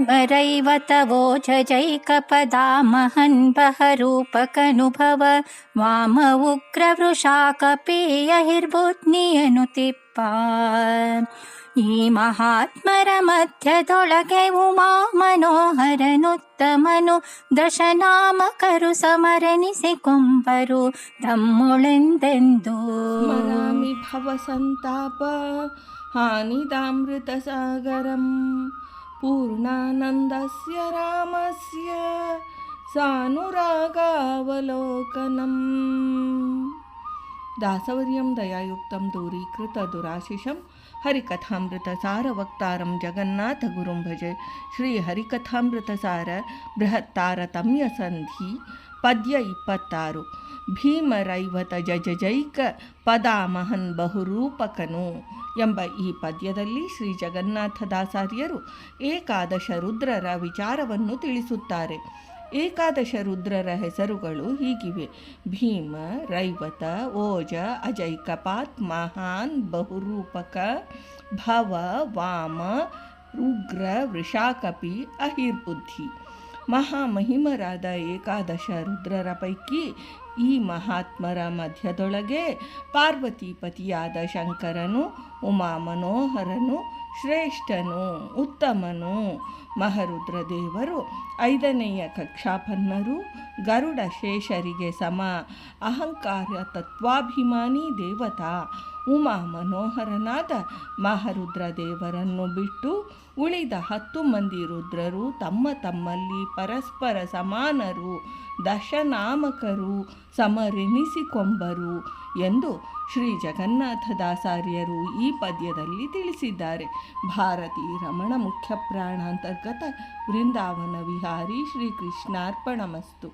वरैव तवोजैकपदा महन्बहरूपकनुभव वाम उग्रवृषाकपेयहिर्बुद्नियनुतिप्पा ಈ ಮಹಾತ್ಮರ ಮಧ್ಯದೊಳಗೆ ಉಮಾ ಮನೋಹರನುತ್ತಮನು ದಶನಾಮಕರು ಸಮರನಿಸಿಕೊಂಬರು ತಮ್ಮೊಳೆಂದೆಂದು स्मरामि भवसन्ताप हानिदामृतसागरं पूर्णानन्दस्य रामस्य सानुरागावलोकनम्। दासवर्यं दयायुक्तं दूरीकृतदुराशिषं हरिकथामृतसारवक्तारं जगन्नाथगुरुं भजे श्रीहरिकथामृतसार बृहत्तारतम्यसन्धि पद्य इप्पत्तारु ಭೀಮರೈವತ ಪದಾ ಪದಾಮಹನ್ ಬಹುರೂಪಕನು ಎಂಬ ಈ ಪದ್ಯದಲ್ಲಿ ಶ್ರೀ ಜಗನ್ನಾಥದಾಸಾರ್ಯರು ಏಕಾದಶ ರುದ್ರರ ವಿಚಾರವನ್ನು ತಿಳಿಸುತ್ತಾರೆ. ಏಕಾದಶ ರುದ್ರರ ಹೆಸರುಗಳು ಹೀಗಿವೆ. ಭೀಮ, ರೈವತ, ಓಜ ಅಜೈಕಪಾತ್ ಮಹಾನ್ ಬಹುರೂಪಕ, ಭವ, ವಾಮ ಉಗ್ರ ವೃಷಾಕಪಿ, ಅಹಿರ್ಬುದ್ಧಿ. ಮಹಾಮಹಿಮರಾದ ಏಕಾದಶ ರುದ್ರರ ಪೈಕಿ ಈ ಮಹಾತ್ಮರ ಮಧ್ಯದೊಳಗೆ ಪಾರ್ವತಿಪತಿಯಾದ ಶಂಕರನು ಉಮಾ ಮನೋಹರನು ಶ್ರೇಷ್ಠನು, ಉತ್ತಮನು ಮಹರುದ್ರ ದೇವರು ಐದನೆಯ ಕಕ್ಷಾಪನ್ನರು, ಗರುಡ ಶೇಷರಿಗೆ ಸಮ, ಅಹಂಕಾರ ತತ್ವಾಭಿಮಾನಿ ದೇವತಾ ಉಮಾ ಮನೋಹರನಾದ ಮಹಾರುದ್ರ ದೇವರನ್ನು ಬಿಟ್ಟು ಉಳಿದ ಹತ್ತು ಮಂದಿ ರುದ್ರರು ತಮ್ಮ ತಮ್ಮಲ್ಲಿ ಪರಸ್ಪರ ಸಮಾನರು, ದಶನಾಮಕರು, ಸಮರೆನಿಸಿಕೊಂಬರು ಎಂದು ಶ್ರೀ ಜಗನ್ನಾಥದಾಸಾರ್ಯರು ಈ ಪದ್ಯದಲ್ಲಿ ತಿಳಿಸಿದ್ದಾರೆ. ಭಾರತೀ ರಮಣ ಮುಖ್ಯ ಪ್ರಾಣಾಂತರ್ಗತ ವೃಂದಾವನ ವಿಹಾರಿ ಶ್ರೀಕೃಷ್ಣಾರ್ಪಣಮಸ್ತು.